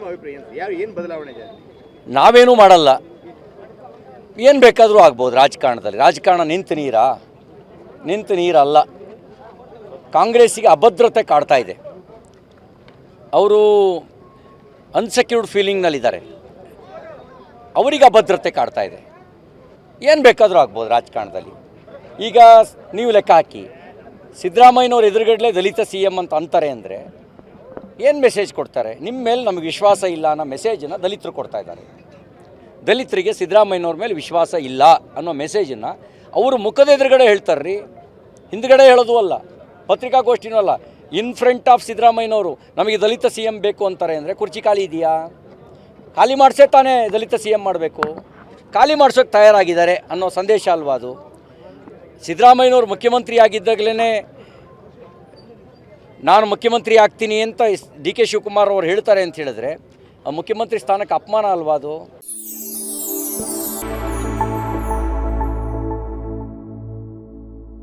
ನಿಮ್ಮ ಯಾರು ಏನು ಬದಲಾವಣೆ ನಾವೇನೂ ಮಾಡಲ್ಲ. ಏನು ಬೇಕಾದರೂ ಆಗ್ಬೋದು ರಾಜಕಾರಣದಲ್ಲಿ. ರಾಜಕಾರಣ ನಿಂತು ನೀರಾ? ನಿಂತು ನೀರಲ್ಲ. ಕಾಂಗ್ರೆಸ್ಸಿಗೆ ಅಭದ್ರತೆ ಕಾಡ್ತಾ ಇದೆ. ಅವರು ಅನ್ಸೆಕ್ಯೂರ್ಡ್ ಫೀಲಿಂಗ್ನಲ್ಲಿದ್ದಾರೆ ಅವರಿಗೆ ಅಭದ್ರತೆ ಕಾಡ್ತಾ ಇದೆ. ಏನು ಬೇಕಾದರೂ ಆಗ್ಬೋದು ರಾಜಕಾರಣದಲ್ಲಿ. ಈಗ ನೀವು ಲೆಕ್ಕ ಹಾಕಿ. ಸಿದ್ದರಾಮಯ್ಯನವ್ರ ಎದುರುಗಡಲೆ ದಲಿತ ಸಿ ಎಂ ಅಂತ ಅಂತಾರೆ ಅಂದರೆ ಏನು ಮೆಸೇಜ್ ಕೊಡ್ತಾರೆ? ನಿಮ್ಮ ಮೇಲೆ ನಮಗೆ ವಿಶ್ವಾಸ ಇಲ್ಲ ಅನ್ನೋ ಮೆಸೇಜನ್ನು ದಲಿತರು ಕೊಡ್ತಾ ಇದ್ದಾರೆ. ದಲಿತರಿಗೆ ಸಿದ್ದರಾಮಯ್ಯನವ್ರ ಮೇಲೆ ವಿಶ್ವಾಸ ಇಲ್ಲ ಅನ್ನೋ ಮೆಸೇಜನ್ನು ಅವರು ಮುಖದ ಎದುರುಗಡೆ ಹೇಳ್ತಾರೆ ರೀ ಹಿಂದ್ಗಡೆ ಹೇಳೋದು ಅಲ್ಲ, ಪತ್ರಿಕಾಗೋಷ್ಠಿನೂ ಅಲ್ಲ. ಇನ್ ಫ್ರಂಟ್ ಆಫ್ ಸಿದ್ದರಾಮಯ್ಯನವರು ನಮಗೆ ದಲಿತ ಸಿ ಎಂ ಬೇಕು ಅಂತಾರೆ ಅಂದರೆ ಕುರ್ಚಿ ಖಾಲಿ ಇದೆಯಾ? ಖಾಲಿ ಮಾಡಿಸೇ ತಾನೇ ದಲಿತ ಸಿ ಎಂ ಮಾಡಬೇಕು? ಖಾಲಿ ಮಾಡ್ಸೋಕ್ಕೆ ತಯಾರಾಗಿದ್ದಾರೆ ಅನ್ನೋ ಸಂದೇಶ ಅಲ್ವಾ ಅದು? ಸಿದ್ದರಾಮಯ್ಯನವರು ಮುಖ್ಯಮಂತ್ರಿ ಆಗಿದ್ದಾಗಲೇ ನಾನು ಮುಖ್ಯಮಂತ್ರಿ ಆಗ್ತೀನಿ ಅಂತ ಡಿ ಕೆ ಶಿವಕುಮಾರ್ ಅವರು ಹೇಳ್ತಾರೆ ಅಂತ ಹೇಳಿದ್ರೆ ಮುಖ್ಯಮಂತ್ರಿ ಸ್ಥಾನಕ್ಕೆ ಅಪಮಾನ ಅಲ್ವಾ ಅದು?